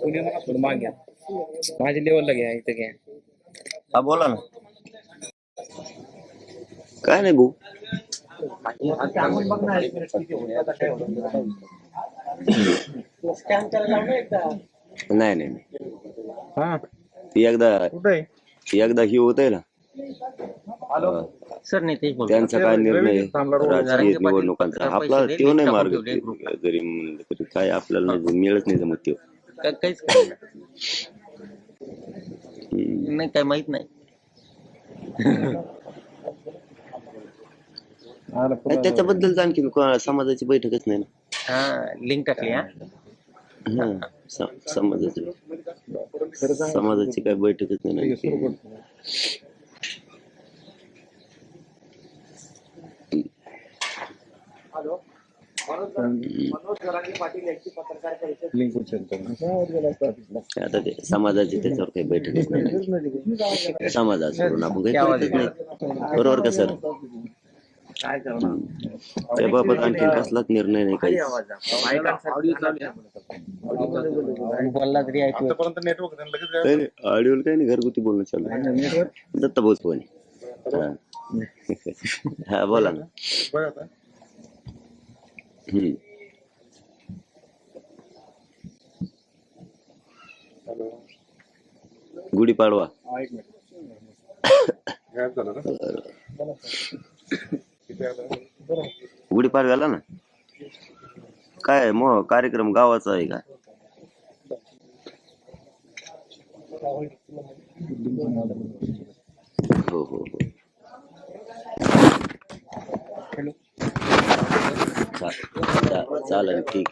कोणी मला थोडं माग. घ्या माझ्या लेवलला घ्या इथं घ्या. हा बोला ना. काय नाही भाऊ. नाही नाही नाही. हा. ती एकदा कुठे एकदा ही होत ना. हॅलो. सर नाही तेच बोलतो. त्यांचा काय निर्णय आहे? राजकीय निवडणुकांचा. आपला तो नाही मार्ग. जरी म्हणलं तरी काय आपल्याला नाही मिळत नाही जमत त्यो. का- काहीच काही नाही. काय माहीत नाही त्याच्याबद्दल आणखी को- समाजाची बैठकच नाही ना हा लिंक टाकली हा हा, स- समाजाची समाजाची काय बैठकच नाही ना आणखी. लिंक आता ते समाजाची त्याच्यावर काही बैठकच नाही ना. समाजात सोडून आपण काही करतच नाही बरोबर का सर त्याबाबत आणखी कसलाच निर्णय नाही काही बोलला तरी ऑडिओ काही नाही घरगुती बोलणं चालू. दत्ता. हा. हा बोला ना गुढीपाडवा हा एक ना गुढीपाडव्याला ना? काय मग कार्यक्रम गावाचा आहे का? हो हो हो. चालेल ठीक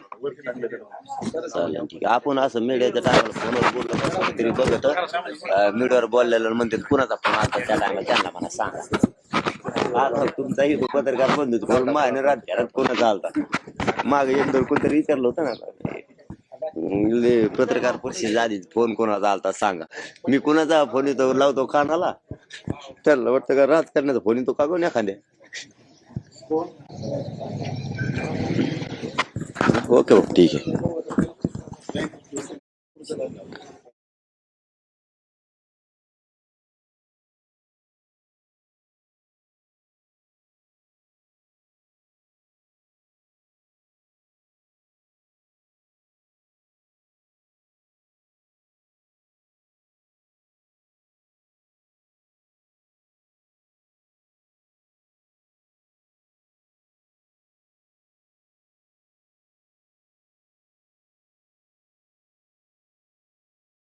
चालेल ठीक आहे. आपण असं मीडियाच्या टायमाला फोनवर बोललो तरी बघत मीडियावर बोललेलं म्हणते कुणाचा फोन आता त्या टायमाला त्यांना मला सांगा आता तुमचा हिंदू पत्रकार बंधू म्हणून मायने रात कोणाचा आलता मागे एक कोणतरी विचारलं होतं ना पत्रकार परिषद आधी फोन कोणाचा आलता सांगा मी कुणाचा फोन येतो लावतो कानाला त्यांना वाटतं का राजकारणाचा फोन येतो का कोण एखाद्या ओके ओके ठीक आहे.